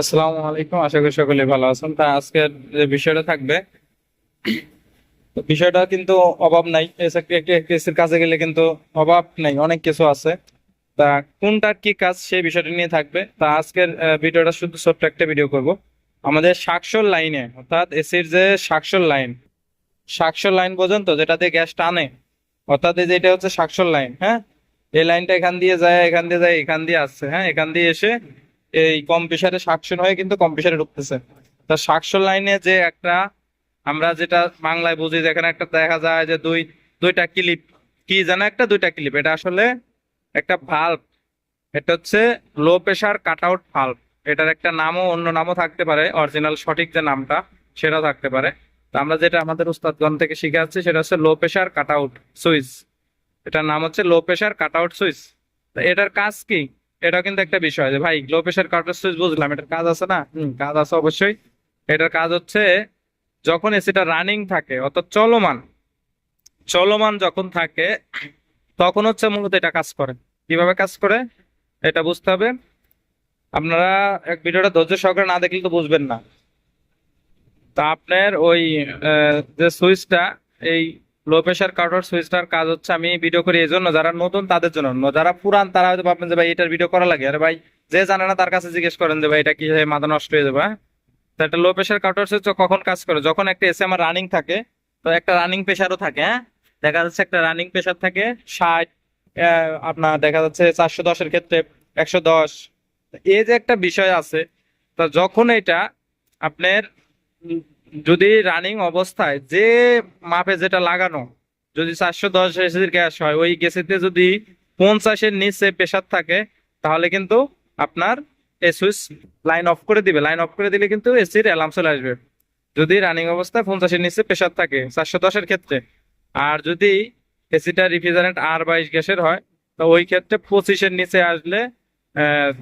আসসালামু আলাইকুম, আশা করি সকলে ভালো আছেন। তা আজকের যে বিষয়টা থাকবে, বিষয়টা কিন্তু অভাব নাই। গেলে কিন্তু অভাব নাই, অনেক কিছু আছে। তা কোনটার কি কাজ সেই বিষয়টা নিয়ে থাকবে। তা আজকের ভিডিওটা শুধু ছোট্ট একটা ভিডিও করব। আমাদের শাকসল লাইনে, অর্থাৎ এসির যে শাকসল লাইন শাকসল লাইন পর্যন্ত যেটা দিয়ে গ্যাস টানে, অর্থাৎ এই যে এটা হচ্ছে শাকসল লাইন হ্যাঁ? এই লাইনটা এখান দিয়ে যায়, এখান দিয়ে যায়, এখান দিয়ে আসছে হ্যাঁ? এখান দিয়ে এসে এই কম প্রেসারে সাকশন হয়ে, কিন্তু কম প্রেসারে ঢুকতেছে তা সাকশন লাইনে যে একটা, আমরা যেটা বাংলায় বুঝি যেখানে একটা দেখা যায় যে দুই, দুইটা ক্লিপ। কি যেন একটা, দুইটা ক্লিপ। এটা আসলে একটা ভাল্ব এটা হচ্ছে low pressure cut out valve এটার একটা নামও অন্য নামও থাকতে পারে। অরিজিনাল সঠিক যে নামটা, সেটাও থাকতে পারে। তো আমরা যেটা আমাদের উস্তাদগণ থেকে শিখে আসছি, সেটা হচ্ছে low pressure cut out switch এটার নাম হচ্ছে low pressure cut out switch এটার কাজ কি? এটাও কিন্তু একটা বিষয় যে ভাই লো প্রেসার কাট সুইচ বুঝলাম এটার কাজ আছে না? হুম। কাজ আছে অবশ্যই। এটার কাজ হচ্ছে যখন এসিটা রানিং থাকে অর্থাৎ চলমান চলমান যখন থাকে তখন হচ্ছে মূলত এটা কাজ করে। কীভাবে কাজ করে? এটা বুঝতে হবে। আপনারা এক ভিডিওটা ধৈর্য সহকারে না দেখলে তো বুঝবেন না। তা আপনার ওই যে সুইচটা এই লো প্রেসার কাউন্টার সুইচটার কাজ হচ্ছে আমি ভিডিও করি এই জন্য যারা নতুন তাদের জন্য যারা পুরান তারা হয়তো ভাববেন যে ভাই এটার ভিডিও করা লাগে। আরে ভাই, যে জানে না তার কাছে জিজ্ঞেস করেন যে ভাই এটা কি মাথা নষ্ট হয়ে যাবে হ্যাঁ? তো একটা লো প্রেসার কাউন্টার সুইচ কখন কাজ করে? যখন একটা এসি আমার রানিং থাকে, তো একটা রানিং প্রেশারও থাকে হ্যাঁ? দেখা যাচ্ছে একটা রানিং প্রেশার থাকে ষাট আপনার দেখা যাচ্ছে চারশো দশের ক্ষেত্রে একশো দশ। এই যে একটা বিষয় আছে, তা যখন এটা আপনার যদি রানিং অবস্থায় যে মাপে যেটা লাগানো, যদি চারশো দশ এসির গ্যাস হয়, ওই গ্যাসেতে যদি পঞ্চাশের নিচে প্রেশার থাকে, তাহলে কিন্তু আপনার এই সুইচ লাইন অফ করে দিবে। লাইন অফ করে দিলে কিন্তু এসির অ্যালার্ম চলে আসবে। যদি রানিং অবস্থায় পঞ্চাশের নিচে প্রেশার থাকে, চারশো দশের ক্ষেত্রে। আর যদি এসিটা রিফ্রিজারেন্ট আর বাইশ গ্যাসের হয়, তো ওই ক্ষেত্রে পঁচিশের নিচে আসলে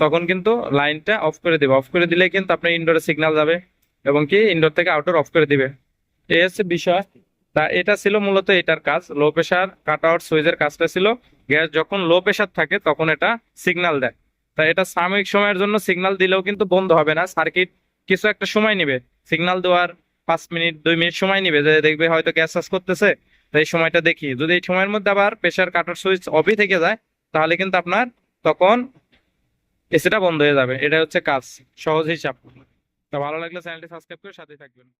তখন কিন্তু লাইনটা অফ করে দিবে। অফ করে দিলে কিন্তু আপনার ইনডোরে সিগন্যাল যাবে। এবং কি ইনডোর থেকে আউটডোর অফ করে দিবে। এই হচ্ছে বিষয়। তা এটা ছিল মূলত এটার কাজ। লো প্রেশার কাট আউট সুইচের কাজটা ছিল। গ্যাস যখন লো প্রেশার থাকে, তখন এটা সিগন্যাল দেয়। তা এটা সাময়িক সময়ের জন্য সিগন্যাল দিলেও কিন্তু বন্ধ হবে না। সার্কিট কিছু একটা সময় নিবে। সিগন্যাল দেওয়ার পাঁচ মিনিট, দুই মিনিট সময় নিবে। যে দেখবে হয়তো গ্যাস চাষ করতেছে, তো এই সময়টা দেখি। যদি এই সময়ের মধ্যে আবার প্রেসার কাটার সুইচ অফই থেকে যায়, তাহলে কিন্তু আপনার তখন এসিটা বন্ধ হয়ে যাবে। এটা হচ্ছে কাজ। সহজ হিসাব। ভালো লাগলে চ্যানেলটি সাবস্ক্রাইব করে সাথে থাকবেন।